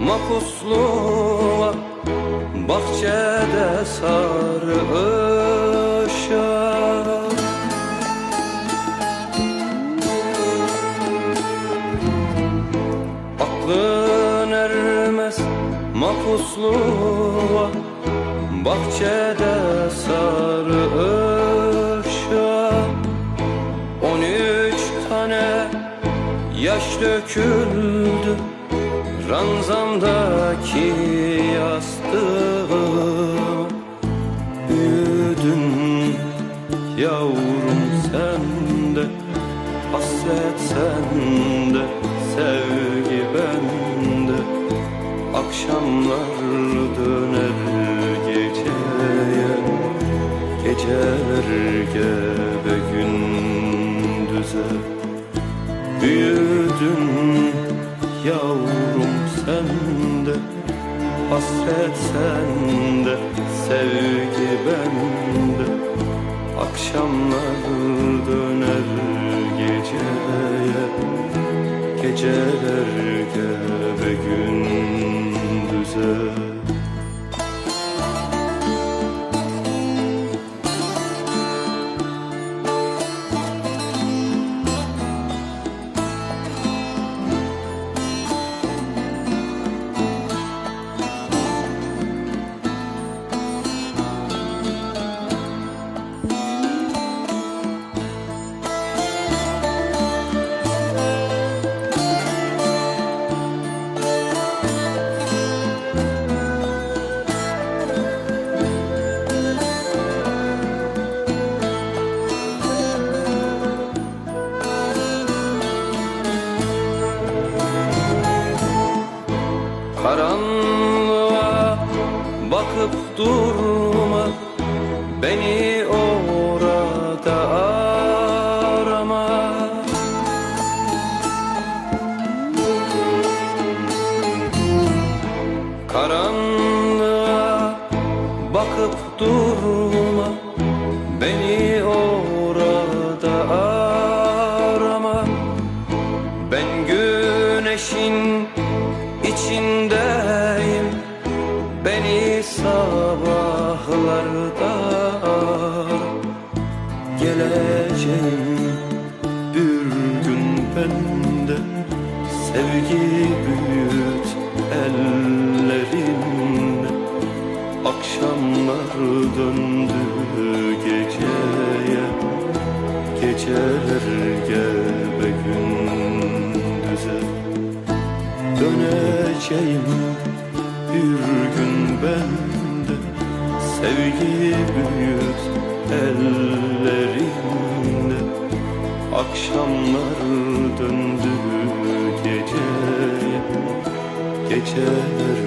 Mapusluğa Bahçede sarı ışık. Aklın ermez mapusluğa Bahçede sarı ışık. On üç tane yaş döküldü Ranzamdaki yastığım Büyüdün yavrum sen de Hasret sende, sevgi bende. Akşamlar döner geceye Geceler gebe gündüze. Büyüdün yavrum sende Hasret sende, sevgi bende. Akşamlar döner geceye Geceler gebe gündüze Karanlığa bakıp durma Beni orada arama. Karanlığa bakıp durma Beni orada arama. Ben güneşin sabahlarda Geleceğim. Bir gün bende Sevgi büyüt ellerinde Akşamlar döndü geceye Geceler gebe gündüze. Döneceğim bir gün bende Sevgi büyüt ellerinde. Akşamlar döndü geceye Geceler